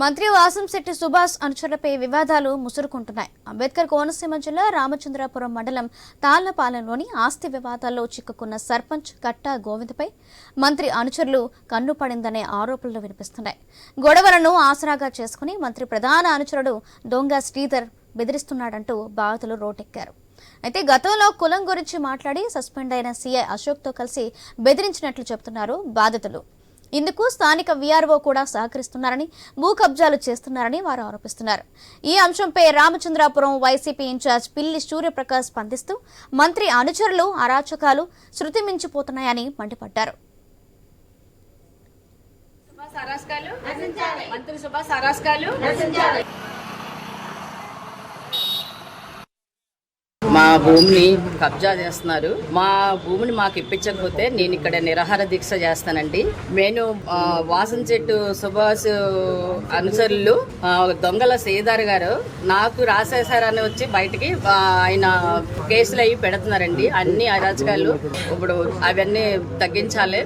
మంత్రి వాసంశెట్టి సుభాష్ అనుచరులపై వివాదాలు ముసురుకుంటున్నాయి. అంబేద్కర్ కోనసీమ జిల్లా రామచంద్రాపురం మండలం తాళ్ళపాలెంలోని ఆస్తి వివాదాల్లో చిక్కుకున్న సర్పంచ్ కట్టా గోవిందపై మంత్రి అనుచరులు కన్ను పడిందనే ఆరోపణలు వినిపిస్తున్నాయి. గొడవలను ఆసరాగా చేసుకుని మంత్రి ప్రధాన అనుచరుడు దొంగ శ్రీధర్ బెదిరిస్తున్నాడంటూ బాధితులు రోటెక్కారు. అయితే గతంలో కులం గురించి మాట్లాడి సస్పెండ్ అయిన సీఐ అశోక్తో కలిసి బెదిరించినట్లు చెబుతున్నారు బాధితులు. ఇందుకు స్థానిక వీఆర్ఓ కూడా సహకరిస్తున్నారని భూ కబ్జాలు చేస్తున్నారని వారు ఆరోపిస్తున్నారు. ఈ అంశంపై రామచంద్రాపురం వైసీపీ ఇన్ఛార్జ్ పిల్లి సూర్యప్రకాష్ స్పందిస్తూ మంత్రి అనుచరులు అరాచకాలు శృతి మించిపోతున్నాయని మండిపడ్డారు. మంత్రి సుభాష్ అరాస్కాలు మా భూమిని కబ్జా చేస్తున్నారు. మా భూమిని మాకు ఇప్పించకపోతే నేను ఇక్కడ నిరాహార దీక్ష చేస్తానండి. నేను వాసన చెట్టు సుభాష్ అనుచరులు దొంగల శ్రీధర్ గారు నాకు రాసేశారని వచ్చి బయటికి ఆయన కేసులు అవి పెడుతున్నారండి. అన్ని అరాచకాలు ఇప్పుడు అవన్నీ తగ్గించాలి.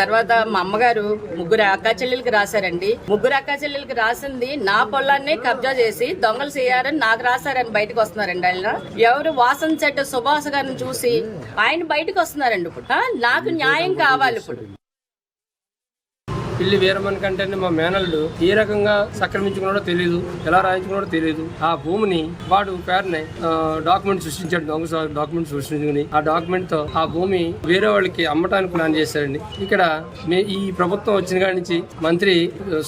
తర్వాత మా అమ్మగారు ముగ్గురు అక్క చెల్లెలకి రాశారండి. ముగ్గురు అక్క చెల్లెలకి రాసింది నా పొలాన్ని కబ్జా చేసి దొంగలు చేయారని నాకు రాశారని బయటకు వస్తున్నారండి ఆయన. ఎవరు వాసన చెట్టు సుభాష్ గారిని చూసి ఆయన బయటకు వస్తున్నారండి ఇప్పుడు. నాకు న్యాయం కావాలి ఇప్పుడు. పిల్లి వీరమన్ కంటే మా మేనల్లుడు. ఏ రకంగా సక్రమించుకున్నాడో తెలియదు ఎలా రాయించుకున్నాడో తెలియదు ఆ భూమిని వాడు పేరుని డాక్యుమెంట్ సృష్టించాడు దొంగ డాక్యుమెంట్ సృష్టించుకుని. ఆ డాక్యుమెంట్తో ఆ భూమి వేరే వాళ్ళకి అమ్మటానికి ప్లాన్ చేశాడండి. ఇక్కడ ఈ ప్రభుత్వం వచ్చిన కాడి నుంచి మంత్రి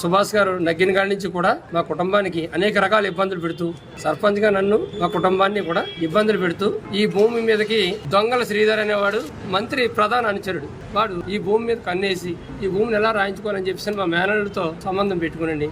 సుభాష్ గారు నగ్గిన కాడి నుంచి కూడా మా కుటుంబానికి అనేక రకాల ఇబ్బందులు పెడుతూ సర్పంచ్గా నన్ను మా కుటుంబాన్ని కూడా ఇబ్బందులు పెడుతూ ఈ భూమి మీదకి దొంగల శ్రీధర్ అనేవాడు మంత్రి ప్రధాన అనుచరుడు. వాడు ఈ భూమి మీద కన్నేసి ఈ భూమిని ఎలా రాయించుకోవాలి రాయించుకోవాలని చెప్పేసి మా మేనల్లుడితో సంబంధం పెట్టుకునండి.